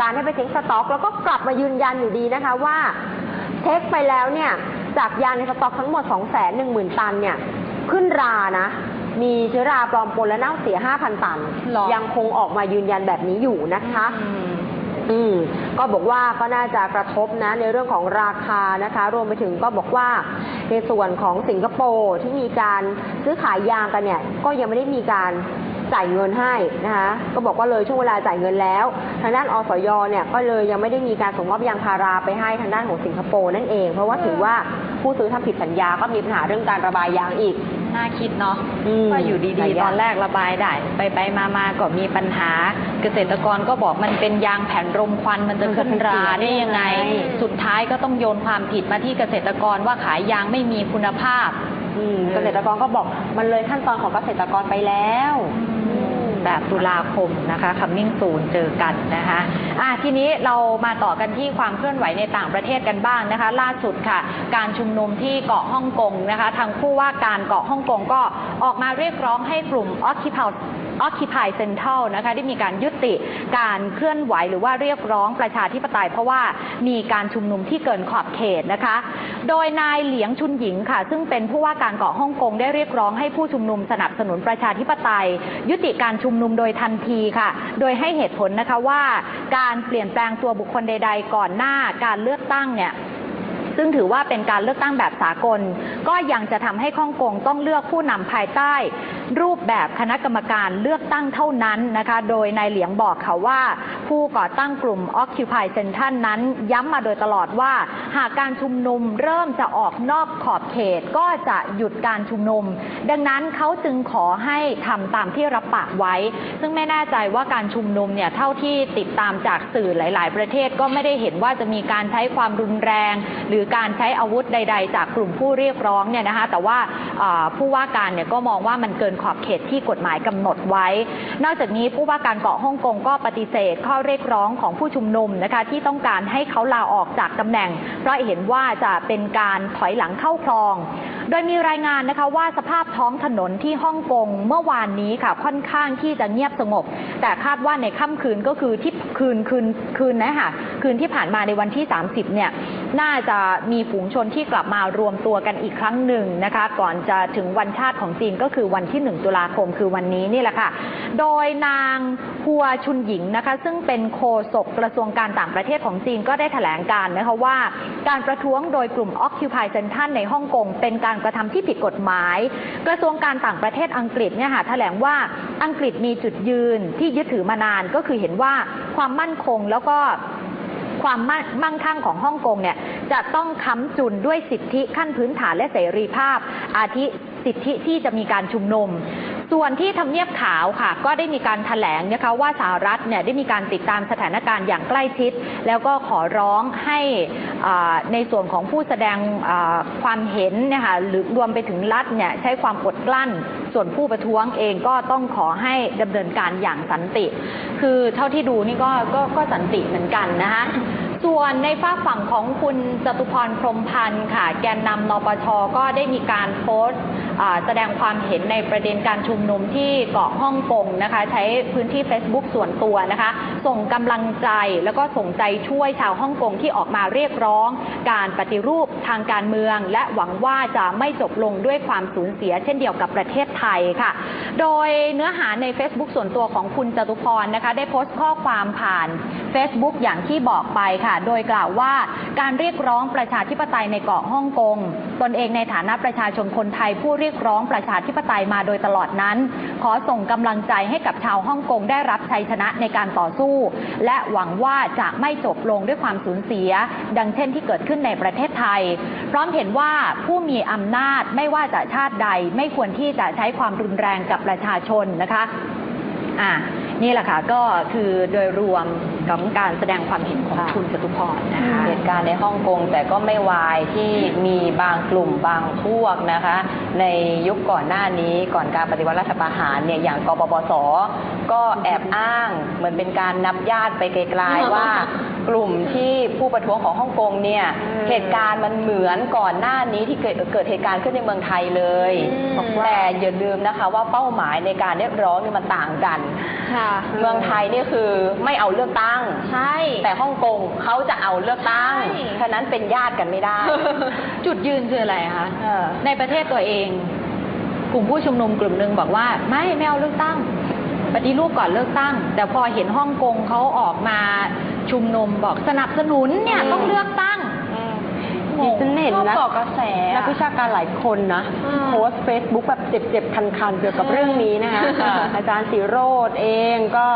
การให้ไปเช็คสต็อก แล้วก็กลับมายืนยันอยู่ดีนะคะว่าเช็คไปแล้วเนี่ยจากยางในสต็อกทั้งหมด 2 1 0 0 0 0 ตันเนี่ยขึ้นรานะ มีเชื้อราปลอมปนและเน่าเสีย 5,000 ตัน หรอ ยังคงออกมายืนยันแบบนี้อยู่นะคะ อืม อืมก็บอกว่าก็น่าจะกระทบนะในเรื่องของราคานะคะ รวมไปถึงก็บอกว่าในส่วนของสิงคโปร์ที่มีการซื้อขายยางกันเนี่ย ก็ยังไม่ได้มีการ จ่ายเงินให้นะคะก็บอกว่าเลยช่วงเวลาจ่ายเงินแล้ว ทางด้านอสยเนี่ยก็เลยยังไม่ได้มีการส่งมอบยางพาราไปให้ทางด้านของสิงคโปร์นั่นเอง เพราะว่าถือว่าผู้ซื้อทำผิดสัญญาก็มีปัญหาเรื่องการระบายยางอีก น่าคิดเนาะอืมว่าอยู่หลายดีอๆย่างตอนแรกระบายได้ ไปไปมามาก็มีปัญหา เกษตรกรก็บอกมันเป็นยางแผ่นรมควันมันจะขึ้นราได้ยังไง สุดท้ายก็ต้องโยนความผิดมาที่เกษตรกรว่าขายยางไม่มีคุณภาพ อืมเกษตรกรก็บอกมันเลยขั้นตอนของเกษตรกรไปแล้วอืมแบบตุลาคมนะคะคัมมิ่งซูนเจอกันนะคะอะทีนี้เรามาต่อกันที่ความเคลื่อนไหวในต่างประเทศกันบ้างนะคะ ล่าสุดค่ะ การชุมนุมที่เกาะฮ่องกงนะคะ ทางผู้ว่าการเกาะฮ่องกงก็ออกมาเรียกร้องให้กลุ่ม Occupy Occupy Central นะคะได้มีการยุติการเคลื่อนไหวหรือว่าเรียกร้องประชาธิปไตย เพราะว่ามีการชุมนุมที่เกินขอบเขตนะคะ โดยนายเหลียงชุนหญิงค่ะ ซึ่งเป็นผู้ว่าการเกาะฮ่องกงได้เรียกร้องให้ผู้ชุมนุมสนับสนุนประชาธิปไตย ยุติการชุมนุมโดยทันทีค่ะ โดยให้เหตุผลนะคะว่าการเปลี่ยนแปลงตัวบุคคลใด ๆ ก่อนหน้าการเลือกตั้งเนี่ย ซึ่งถือว่าเป็นการเลือกตั้งแบบสากล ก็ยังจะทำให้ฮ่องกงต้องเลือกผู้นำภายใต้ รูปแบบคณะกรรมการเลือกตั้งเท่านั้นนะคะ โดยนายเหลียงบอกค่ะว่า ผู้ก่อตั้งกลุ่ม Occupy Central นั้นย้ำมาโดยตลอดว่า หากการชุมนุมเริ่มจะออกนอกขอบเขตก็จะหยุดการชุมนุม ดังนั้นเขาจึงขอให้ทำตามที่รับปากไว้ ซึ่งไม่แน่ใจว่าการชุมนุมเนี่ยเท่าที่ติดตามจากสื่อหลาย ๆ ประเทศก็ไม่ได้เห็นว่าจะมีการใช้ความรุนแรง หรือการใช้อาวุธใด ๆ จากกลุ่มผู้เรียกร้องเนี่ยนะคะแต่ว่าผู้ว่าการเนี่ยก็มองว่ามันเกินขอบเขตที่กฎหมายกำหนดไว้ นอกจากนี้ผู้ว่าการเกาะฮ่องกงก็ปฏิเสธข้อเรียกร้องของผู้ชุมนุมนะคะที่ต้องการให้เขาลาออกจากตำแหน่ง เพราะเห็นว่าจะเป็นการถอยหลังเข้าคลอง โดยมีรายงานนะคะว่าสภาพท้องถนนที่ฮ่องกงเมื่อวานนี้ค่ะค่อนข้างที่จะเงียบสงบ แต่คาดว่าในค่ำคืนก็คือที่คืนคืนคืนนะคะคืนที่ผ่านมาในวันที่ 30 เนี่ยน่าจะมีฝูงชนที่กลับมารวมตัวกันอีกครั้งหนึ่งนะคะ ก่อนจะถึงวันชาติของจีนก็คือวันที่ 1 ตุลาคมคือวันนี้นี่แหละค่ะ โดยนางฮัวชุนหญิงนะคะ ซึ่งเป็นโฆษกกระทรวงการต่างประเทศของจีนก็ได้แถลงการนะคะว่า การประท้วงโดยกลุ่ม Occupy Central ในฮ่องกงเป็นการกระทำที่ผิดกฎหมาย กระทรวงการต่างประเทศอังกฤษเนี่ยค่ะแถลงว่าอังกฤษมีจุดยืนที่ยึดถือมานานก็คือเห็นว่าความมั่นคงแล้วก็ความมั่นมั่งคั่งของฮ่องกงเนี่ยจะต้องค้ำจุนด้วยสิทธิขั้นพื้นฐานและเสรีภาพ อาทิสิทธิที่จะมีการชุมนุม ส่วนที่ทำเนียบขาวค่ะ ก็ได้มีการถแถลงนะคะว่าสหรัฐเนี่ยได้มีการติดตามสถานการณ์อย่างใกล้ชิด แล้วก็ขอร้องให้ในส่วนของผู้แสดงความเห็นนะคะหรือรวมไปถึงรัฐเนี่ยใช้ความอดกลั้น ส่วนผู้ประท้วงเองก็ต้องขอให้ดำเนินการอย่างสันติ คือเท่าที่ดูนี่ก็ก็ก็สันติเหมือนกันนะคะส่วนในฝากฝั่งของคุณจตุพรพรมพันธ์ค่ะ แกนนำนปชก็ได้มีการโพสต์ แสดงความเห็นในประเด็นการชุมนุมที่เกาะฮ่องกงนะคะ ใช้พื้นที่ Facebook ส่วนตัวนะคะ ส่งกำลังใจแล้วก็ส่งใจช่วยชาวฮ่องกงที่ออกมาเรียกร้อง การปฏิรูปทางการเมือง และหวังว่าจะไม่จบลงด้วยความสูญเสีย เช่นเดียวกับประเทศไทยค่ะ โดยเนื้อหาใน Facebook ส่วนตัวของคุณจตุพรนะคะ ได้โพสต์ข้อความผ่าน Facebook อย่างที่บอกไปค่ะ โดยกล่าวว่าการเรียกร้องประชาธิปไตยในเกาะฮ่องกงตนเองในฐานะประชาชนคนไทยผู้เรียกร้องประชาธิปไตยมาโดยตลอดนั้น ขอส่งกำลังใจให้กับชาวฮ่องกงได้รับชัยชนะในการต่อสู้ และหวังว่าจะไม่จบลงด้วยความสูญเสีย ดังเช่นที่เกิดขึ้นในประเทศไทย พร้อมเห็นว่าผู้มีอำนาจไม่ว่าจะชาติใด ไม่ควรที่จะใช้ความรุนแรงกับประชาชนนะคะอ่านี่แหละค่ะก็คือโดยรวม ของการแสดงความเห็นของค่ะคุณจตุพรนะคะเหตุการณ์ในฮ่องกงแต่ก็ไม่วายที่มีบางกลุ่มบางพวกนะคะ ในยุคก่อนหน้านี้ก่อนการปฏิวัติรัฐประหารเนี่ยอย่างกปปสก็แอบอ้างเหมือนเป็นการนับญาติไปไกลๆว่า กกลุ่มที่ผู้ประท้วงของฮ่องกงเนี่ยอืมเหตุการณ์มันเหมือนก่อนหน้านี้ที่เกิดเกิดเหตุการณ์ขึ้นในเมืองไทยเลยอืมแต่อย่าลืมนะคะว่าเป้าหมายในการเรียกร้องนี่มันต่างกันค่ะเมืองไทยนี่คือไม่เอาเลือกตั้งใช่ แต่ฮ่องกงเขาจะเอาเลือกตั้งใช่ฉะนั้นเป็นญาติกันไม่ได้ จุดยืนคืออะไรคะเออในประเทศตัวเองกลุ่มผู้ชุมนุมกลุ่มหนึ่งบอกว่า ไม่ไม่เอาเลือกตั้ง ปฏิรูปก่อนเลือกตั้ง แต่พอเห็นฮ่องกงเขาออกมา ชุมนุมบอกสนับสนุนเนี่ยอืมต้องเลือกตั้งดิฉันเห็นชอบนะเกาะกระแสนักวิชาการหลายคนนะอืมโพสเฟซบุ๊กแบบเจ็บๆ คันๆ เกี่ยวกับเรื่องนี้นะคะค่ะอาจารย์สีโรดเองก็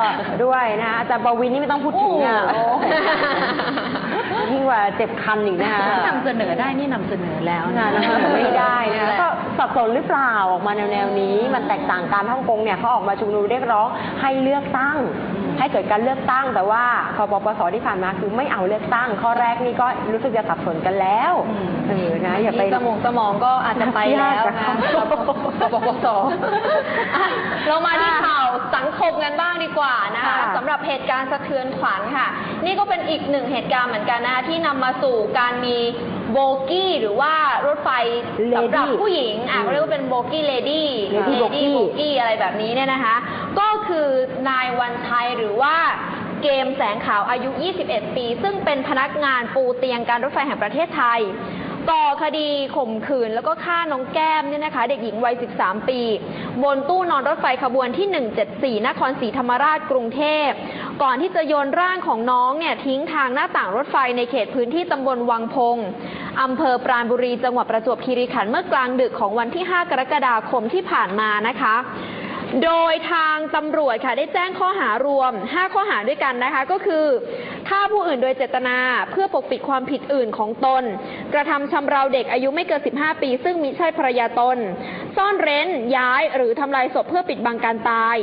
ด้วยนะคะอาจารย์ปวินนี่ไม่ต้องพูดถึงอะโอ้โหยิ่งกว่าเจ็บคันอีกนะคะนำเสนอได้นี่นำเสนอแล้วนะนะนะคะไม่ได้นะคะก็สับสนหรือเปล่าออกมาแนวแนวๆนี้มันแตกต่างกันฮ่องกงเนี่ยเขาออกมาชุมนุมเรียกร้องให้เลือกตั้ง ให้เกิดการเลือกตั้ง แต่ว่าคอปปสที่ผ่านมาคือไม่เอาเลือกตั้ง ข้อแรกนี่ก็รู้สึกจะสับสนกันแล้วอืมเออนะอย่าไปสมองสมองก็อาจจะไปแล้วนะยากอะปปสอะเรามาที่ข่าวสังคมกันบ้างดีกว่านะคะค่ะสำหรับเหตุการณ์สะเทือนขวัญค่ะ นี่ก็เป็นอีกหนึ่งเหตุการณ์เหมือนกันนะคะที่นำมาสู่การมีโบกี้หรือว่ารถไฟ Lady สำหรับผู้หญิงอะอืมเขาเรียกว่าเป็นโบกี้เลดี้ Lady โบ Bogie กี้อะไรแบบนี้เนี่ยนะคะ ก็ คือนายวันชัยหรือว่าเกมแสงขาวอายุ 21 ปี ซึ่งเป็นพนักงานปูเตียงการรถไฟแห่งประเทศไทยก่อคดีข่มขืนแล้วก็ฆ่าน้องแก้มเนี่ยนะคะ เด็กหญิงวัย 13 ปี บนตู้นอนรถไฟขบวนที่ 174 นครศรีธรรมราชกรุงเทพ ก่อนที่จะโยนร่างของน้องเนี่ยทิ้งทางหน้าต่างรถไฟในเขตพื้นที่ตำบลวังพงอำเภอปราณบุรีจังหวัดประจวบคีรีขันธ์เมื่อกลางดึกของวันที่ 5 กรกฎาคมที่ผ่านมานะคะ โดยทางตำรวจค่ะได้แจ้งข้อหารวม 5 ข้อหาด้วยกันนะคะ ก็คือฆ่าผู้อื่นโดยเจตนาเพื่อปกปิดความผิดอื่นของตน กระทำชำเราเด็กอายุไม่เกิน 15 ปี ซึ่งมิใช่ภรรยาตน ซ่อนเร้นย้ายหรือทำลายศพเพื่อปิดบังการตาย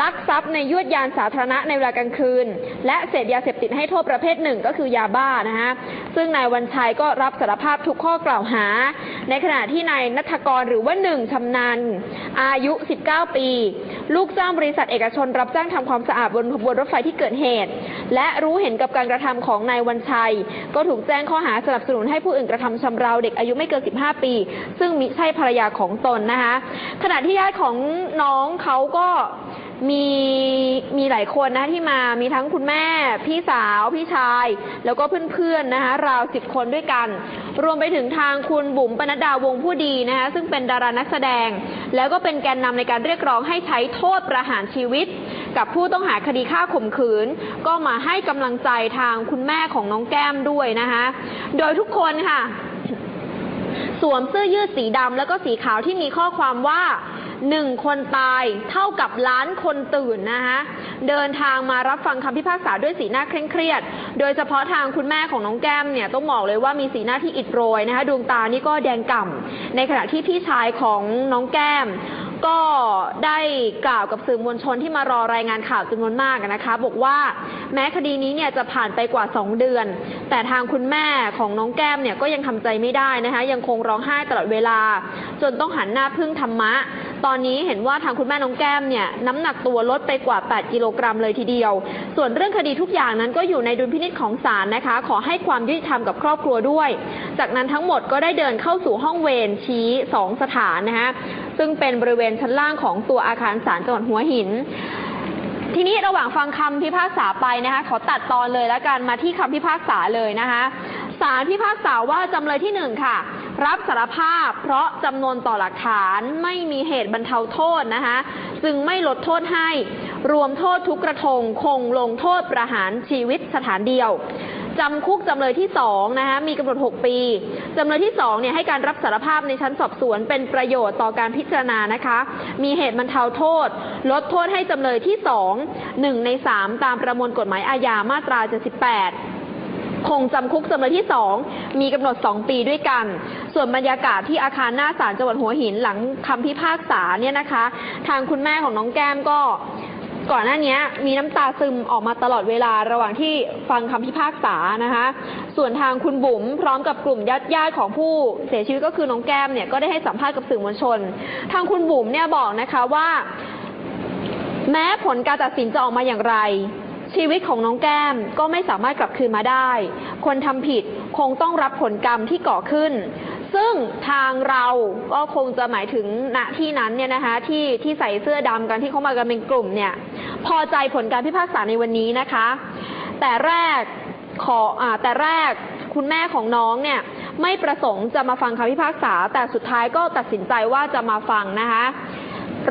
ลักทรัพย์ในยวดยานสาธารณะในเวลากลางคืน และเสพยาเสพติดให้โทษประเภทหนึ่งก็คือยาบ้านะคะซึ่งนายวันชัยก็รับสารภาพทุกข้อกล่าวหา ในขณะที่นายนัทกรหรือว่าหนึ่งชำนาญอายุ 19 ปีลูกจ้างบริษัทเอกชน รับจ้างทำความสะอาดบนขบวนรถไฟที่เกิดเหตุ และรู้เห็นกับการกระทำของนายวันชัย ก็ถูกแจ้งข้อหาสนับสนุนให้ผู้อื่นกระทำชำเราเด็กอายุไม่เกิน 15 ปี ซึ่งมิใช่ภรรยาของตนนะคะขณะที่ญาติของน้องเขาก็ มีมีหลายคนนะที่มามีทั้งคุณแม่ พี่สาว พี่ชาย แล้วก็เพื่อนๆนะคะราวสิบคนด้วยกัน รวมไปถึงทางคุณบุ๋มปนัดดาวงผู้ดีนะคะซึ่งเป็นดารานักแสดง แล้วก็เป็นแกนนำในการเรียกร้องให้ใช้โทษประหารชีวิต กับผู้ต้องหาคดีฆ่าข่มขืน ก็มาให้กำลังใจทางคุณแม่ของน้องแก้มด้วยนะคะโดยทุกคนค่ะ สวมเสื้อยืดสีดำแล้วก็สีขาวที่มีข้อความว่า หนึ่งคนตายเท่ากับล้านคนตื่นนะคะเดินทางมารับฟังคำพิพากษาด้วยสีหน้าเคร่งเครียด โดยเฉพาะทางคุณแม่ของน้องแก้มเนี่ยต้องบอกเลยว่ามีสีหน้าที่อิดโรยนะคะดวงตานี่ก็แดงก่ำในขณะที่พี่ชายของน้องแก้มก็ได้กล่าวกับสื่อมวลชนที่มารอรายงานข่าวจำนวนมากนะคะ บอกว่าแม้คดีนี้เนี่ยจะผ่านไปกว่า 2 เดือน แต่ทางคุณแม่ของน้องแก้มเนี่ยก็ยังทำใจไม่ได้นะคะ ยังคงร้องไห้ตลอดเวลา จนต้องหันหน้าพึ่งธรรมะ ตอนนี้เห็นว่าทางคุณแม่น้องแก้มเนี่ยน้ำหนักตัวลดไปกว่า 8 กิโลกรัมเลยทีเดียว ส่วนเรื่องคดีทุกอย่างนั้นก็อยู่ในดุลพินิจของศาลนะคะ ขอให้ความยุติธรรมกับครอบครัวด้วย จากนั้นทั้งหมดก็ได้เดินเข้าสู่ห้องเวรชี้ 2 สถานนะคะซึ่งเป็นบริเวณชั้นล่างของตัวอาคารศาลจังหวัดหัวหินทีนี้ระหว่างฟังคำพิพากษาไปนะคะ ขอตัดตอนเลยแล้วกันมาที่คำพิพากษาเลยนะคะศาลพิพากษาว่าจำเลยที่หนึ่งค่ะ รับสารภาพเพราะจำนวนต่อหลักฐานไม่มีเหตุบรรเทาโทษนะคะจึงไม่ลดโทษให้ รวมโทษทุกกระทงคงลงโทษประหารชีวิตสถานเดียวจำคุกจำเลยที่สองนะคะมีกำหนด 6 ปีจำเลยที่สองเนี่ยให้การรับสารภาพในชั้นสอบสวนเป็นประโยชน์ต่อการพิจารณานะคะ มีเหตุบรรเทาโทษ ลดโทษให้จำเลยที่สองหนึ่งในสามตามประมวลกฎหมายอาญามาตรา 78 คงจำคุกจำเลยที่ 2 มีกำหนด 2 ปีด้วยกัน ส่วนบรรยากาศที่อาคารหน้าศาลจังหวัดหัวหินหลังคำพิพากษาเนี่ยนะคะ ทางคุณแม่ของน้องแก้มก็ก่อนหน้านี้มีน้ำตาซึมออกมาตลอดเวลาระหว่างที่ฟังคำพิพากษานะคะ ส่วนทางคุณบุ๋มพร้อมกับกลุ่มญาติญาติของผู้เสียชีวิตก็คือน้องแก้มเนี่ยก็ได้ให้สัมภาษณ์กับสื่อมวลชน ทางคุณบุ๋มเนี่ยบอกนะคะว่า แม้ผลการตัดสินจะออกมาอย่างไร ชีวิตของน้องแก้มก็ไม่สามารถกลับคืนมาได้ คนทำผิดคงต้องรับผลกรรมที่ก่อขึ้น ซึ่งทางเราก็คงจะหมายถึงณที่นั้นเนี่ยนะคะที่ที่ใส่เสื้อดำกันที่เขามากันเป็นกลุ่มเนี่ย พอใจผลการพิพากษาในวันนี้นะคะ แต่แรกขออ่าแต่แรกคุณแม่ของน้องเนี่ยไม่ประสงค์จะมาฟังคำพิพากษา แต่สุดท้ายก็ตัดสินใจว่าจะมาฟังนะคะ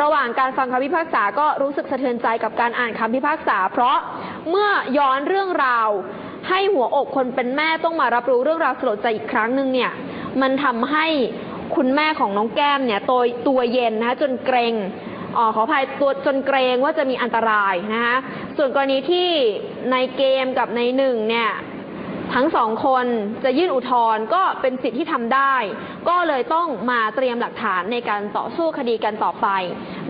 ระหว่างการฟังคำพิพากษาก็รู้สึกสะเทือนใจกับการอ่านคำพิพากษา เพราะเมื่อย้อนเรื่องราว ให้หัวอกคนเป็นแม่ต้องมารับรู้เรื่องราวสลดใจอีกครั้งหนึ่งเนี่ย มันทำให้คุณแม่ของน้องแก้มเนี่ยตัวตัวเย็นนะคะจนเกรงออขออภัยตัวจนเกรงว่าจะมีอันตรายนะคะส่วนกรณีที่ในเกมกับในหนึ่งเนี่ย ทั้งสองคนจะยื่นอุทธรณ์ก็เป็นสิทธิ์ที่ทำได้ ก็เลยต้องมาเตรียมหลักฐานในการต่อสู้คดีกันต่อไป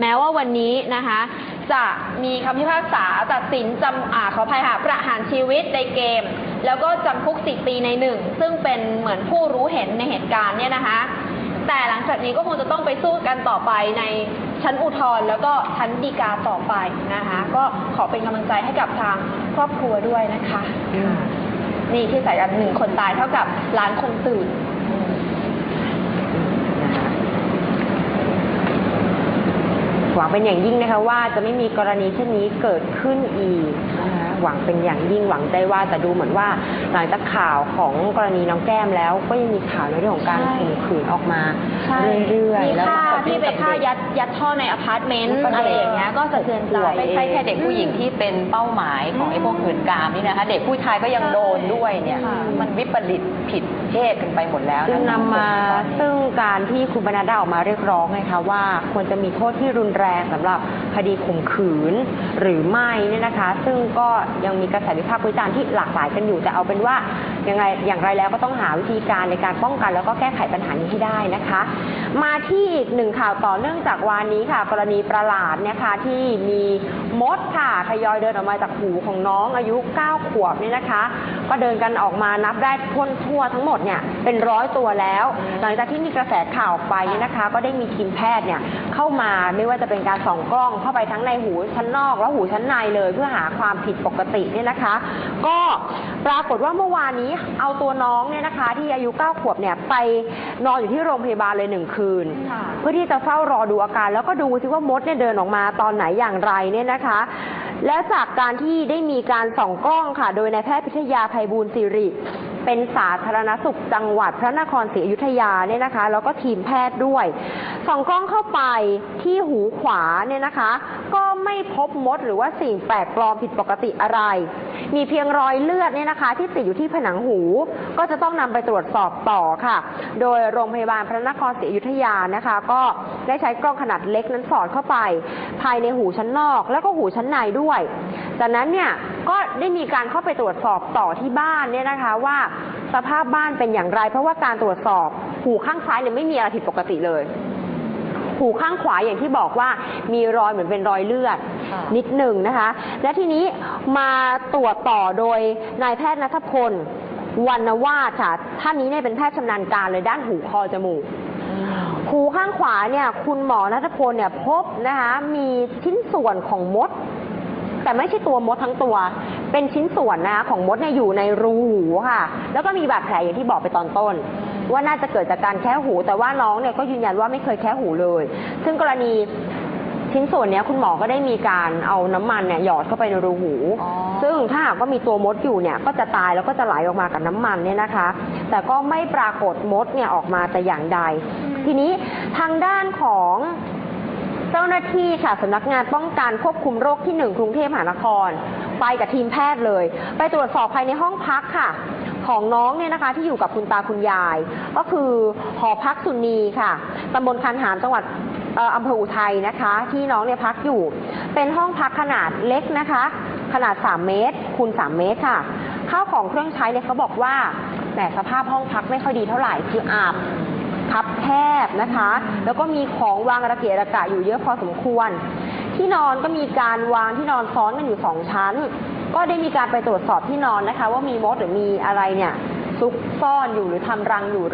แม้ว่าวันนี้นะคะ จะมีคำพิพากษาตัดสินจำอ่าขออภัยค่ะประหารชีวิตในเกม แล้วก็จำคุกสิปีในหนึ่งซึ่งเป็นเหมือนผู้รู้เห็นในเหตุการณ์เนี่ยนะคะแต่หลังจากนี้ก็คงจะต้องไปสู้กันต่อไปในชั้นอุทธรณ์แล้วก็ชั้นฎีกาต่อไปนะคะ ก็ขอเป็นกำลังใจให้กับทางครอบครัวด้วยนะคะ นี่ที่ใส่กันหนึ่งคนตายเท่ากับล้านคนตื่นหวังเป็นอย่างยิ่งนะคะว่าจะไม่มีกรณีเช่นนี้เกิดขึ้นอีก หวังเป็นอย่างยิ่งหวังใจว่า แต่ดูเหมือนว่าหลังจากข่าวของกรณีน้องแก้มแล้ว ก็ยังมีข่าวในเรื่องของการใช่ข่มขืนออกมาใช่เรื่อยมีๆแล้วฆ่าก็ที่ไปฆ่ายัดยัดท่อในอพาร์ตเมนต์อะไรอย่างเงี้ยก็สะเทือนใจไม่ใช่แค่เด็กผู้หญิงที่เป็นเป้าหมายของไอ้พวกหืนกามนี่นะคะเด็กผู้ชายก็ยังโดนด้วยเนี่ยค่ะมันวิปริตผิด เพศกันไปหมดแล้วจึงนำมาตอนนี้ซึ่งการที่คุณบรรณดาออกมาเรียกร้องไงคะว่าควรจะมีโทษที่รุนแรงสำหรับคดีข่มขืนหรือไม่เนี่ยนะคะ ซึ่งก็ยังมีกระแสวิพากษ์วิจารณ์ที่หลากหลายกันอยู่แต่เอาเป็นว่า ยังไงอย่างไรแล้วก็ต้องหาวิธีการในการป้องกัน แล้วก็แก้ไขปัญหานี้ให้ได้นะคะ มาที่อีกหนึ่งข่าวต่อเนื่องจากวานนี้ค่ะ กรณีประหลาดเนี่ยค่ะที่มีมดค่ะทยอยเดินออกมาจากหูของน้องอายุ 9 ขวบเนี่ยนะคะ ก็เดินกันออกมานับได้ทั่วทั่วทั้งหมดเนี่ย เป็นร้อยตัวแล้ว หลังจากที่มีกระแสข่าวออกไปเนี่ยนะคะ ก็ได้มีทีมแพทย์เนี่ยเข้ามาไม่ว่าจะเป็นการส่องกล้องเข้าไปทั้งในหูชั้นนอกและหูชั้นในเลย เพื่อหาความผิดปกติเนี่ยนะคะ ก็ปรากฏว่าเมื่อวานนี้เอาตัวน้องเนี่ยนะคะ ที่อายุ 9 ขวบเนี่ยไปนอนอยู่ที่โรงพยาบาลเลยหนึ่งคืน เพื่อที่จะเฝ้ารอดูอาการ แล้วก็ดูซิว่ามดเนี่ยเดินออกมาตอนไหนอย่างไรเนี่ยนะคะ และจากการที่ได้มีการส่องกล้องค่ะ โดยนายแพทย์พิทยาภัยบูลย์สิริ เป็นสาธารณสุขจังหวัดพระนครศรีอยุธยาเนี่ยนะคะ แล้วก็ทีมแพทย์ด้วยส่องกล้องเข้าไปที่หูขวาเนี่ยนะคะ ก็ไม่พบมดหรือว่าสิ่งแปลกปลอมผิดปกติอะไร มีเพียงรอยเลือดเนี่ยนะคะ ที่ติดอยู่ที่ผนังหู ก็จะต้องนำไปตรวจสอบต่อค่ะ โดยโรงพยาบาลพระนครศรีอยุธยานะคะ ก็ได้ใช้กล้องขนาดเล็กนั้นสอดเข้าไป ภายในหูชั้นนอก แล้วก็หูชั้นในด้วย จากนั้นเนี่ยก็ได้มีการเข้าไปตรวจสอบต่อที่บ้านเนี่ยนะคะว่าสภาพบ้านเป็นอย่างไร เพราะว่าการตรวจสอบหูข้างซ้ายเนี่ยไม่มีอะไรผิดปกติเลย หูข้างขวาอย่างที่บอกว่ามีรอยเหมือนเป็นรอยเลือด ค่ะนิดหนึ่งนะคะ และทีนี้มาตรวจต่อโดยนายแพทย์นัทพลวรรณวาดค่ะ ท่านนี้เนี่ยเป็นแพทย์ชำนาญการเลยด้านหูคอจมูก หูข้างขวาเนี่ยคุณหมอนัทพลเนี่ยพบนะคะมีชิ้นส่วนของมด แต่ไม่ใช่ตัวมดทั้งตัว เป็นชิ้นส่วนนะคะของมดเนี่ยอยู่ในรูหูค่ะ แล้วก็มีบาดแผลอย่างที่บอกไปตอนต้น ว่าน่าจะเกิดจากการแคะหู แต่ว่าน้องเนี่ยก็ยืนยันว่าไม่เคยแคะหูเลย ซึ่งกรณีชิ้นส่วนเนี้ยคุณหมอก็ได้มีการเอาน้ำมันเนี่ยหยอดเข้าไปในรูหู อ๋อ ซึ่งถ้าหากว่ามีตัวมดอยู่เนี่ยก็จะตายแล้วก็จะไหลออกมากับน้ำมันเนี่ยนะคะ แต่ก็ไม่ปรากฏมดเนี่ยออกมาแต่อย่างใด ทีนี้ทางด้านของเจ้าหน้าที่ค่ะสำนักงานป้องกันควบคุมโรคที่หนึ่งกรุงเทพมหานคร ไปกับทีมแพทย์เลย ไปตรวจสอบภายในห้องพักค่ะ ของน้องเนี่ยนะคะที่อยู่กับคุณตาคุณยาย ก็คือหอพักสุนีค่ะตำบลคันหามจังหวัดอำเภออุทัยนะคะ ที่น้องเนี่ยพักอยู่ เป็นห้องพักขนาดเล็กนะคะ ขนาด 3 เมตรคูณ3เมตรค่ะข้าวของเครื่องใช้เนี่ยเขาบอกว่าแหมสภาพห้องพักไม่ค่อยดีเท่าไหร่คืออาบคับแคบนะคะ แล้วก็มีของวางระเกะระกะอยู่เยอะพอสมควร ที่นอนก็มีการวางที่นอนซ้อนกันอยู่สองชั้น ก็ได้มีการไปตรวจสอบที่นอนนะคะ ว่ามีมดหรือมีอะไรเนี่ยซุกซ่อนอยู่หรือทำรังอยู่